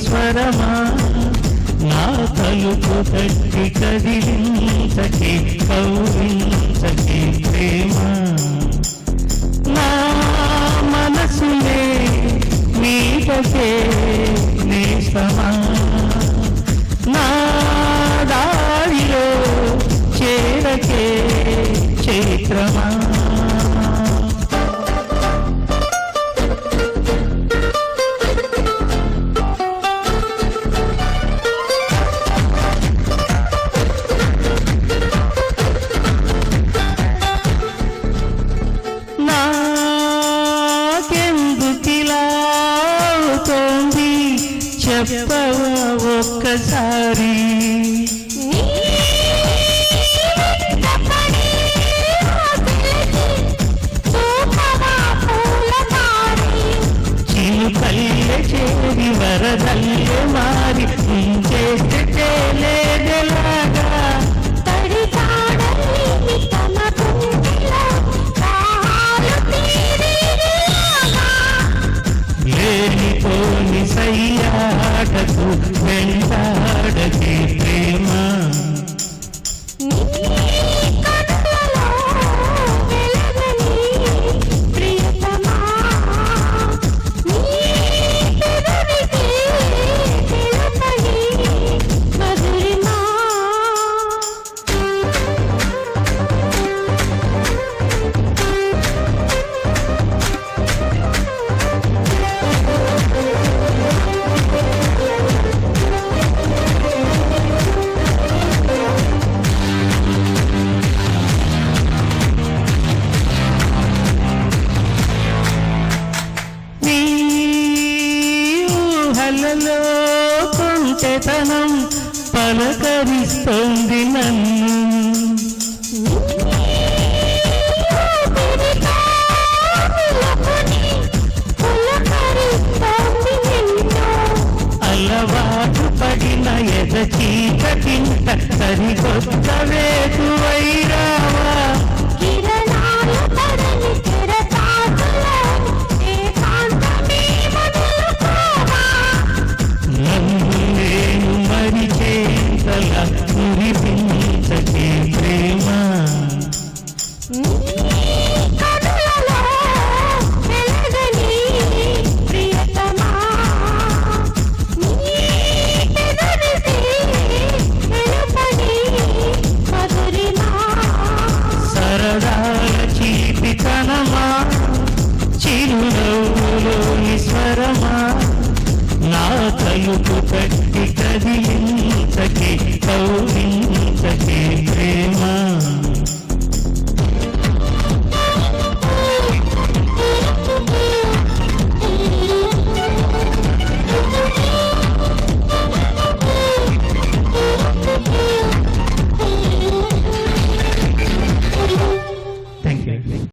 చిరునవ్వులోని స్వరమా? నా తలుపు తట్టి కదిలించకే కౌరించకే ప్రేమ? నా మనసులే మీటకే చెప్పవా ఒక్కసారి? నీ చేరి వరదల్లే మారి చేస్తే చేయలేదే లేనిపోని సయ్యాటకు ప్రేమ. కళ్ళలో కొంటెతనం పలకరిస్తోంది నన్ను. అలవాటు పడిన ఎద చీకటింట సరికొత్త వేకువైరావా వైరావా. కలవరమా నా తలుపు తట్టి కదిలించకే కౌలించకే ప్రేమా.